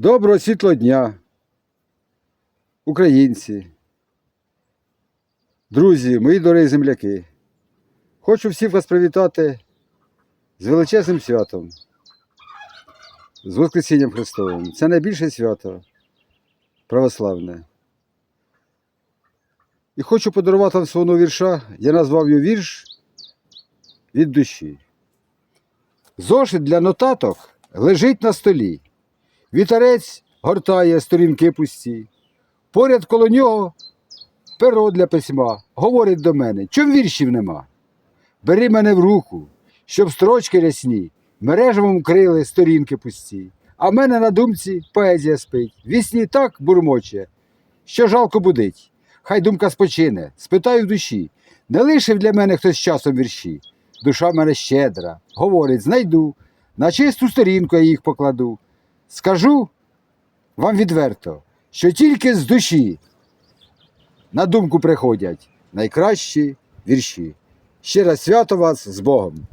Доброго світлого дня, українці, друзі, мої дорогі земляки. Хочу всіх вас привітати з величезним святом, з Воскресінням Христовим. Це найбільше свято православне. І хочу подарувати вам свого вірша. Я назвав його вірш від душі. Зошит для нотаток лежить на столі. Вітерець гортає сторінки пусті. Поряд коло нього перо для письма говорить до мене, чом віршів нема. Бери мене в руку, щоб строчки рясні, мережевом крили сторінки пусті. А в мене на думці поезія спить, вісні так бурмоче, що жалко будить. Хай думка спочине, спитаю в душі, не лишив для мене хтось часом вірші. Душа мене щедра, говорить, знайду, на чисту сторінку я їх покладу. Скажу вам відверто, що тільки з душі на думку приходять найкращі вірші. Ще раз свято вас з Богом!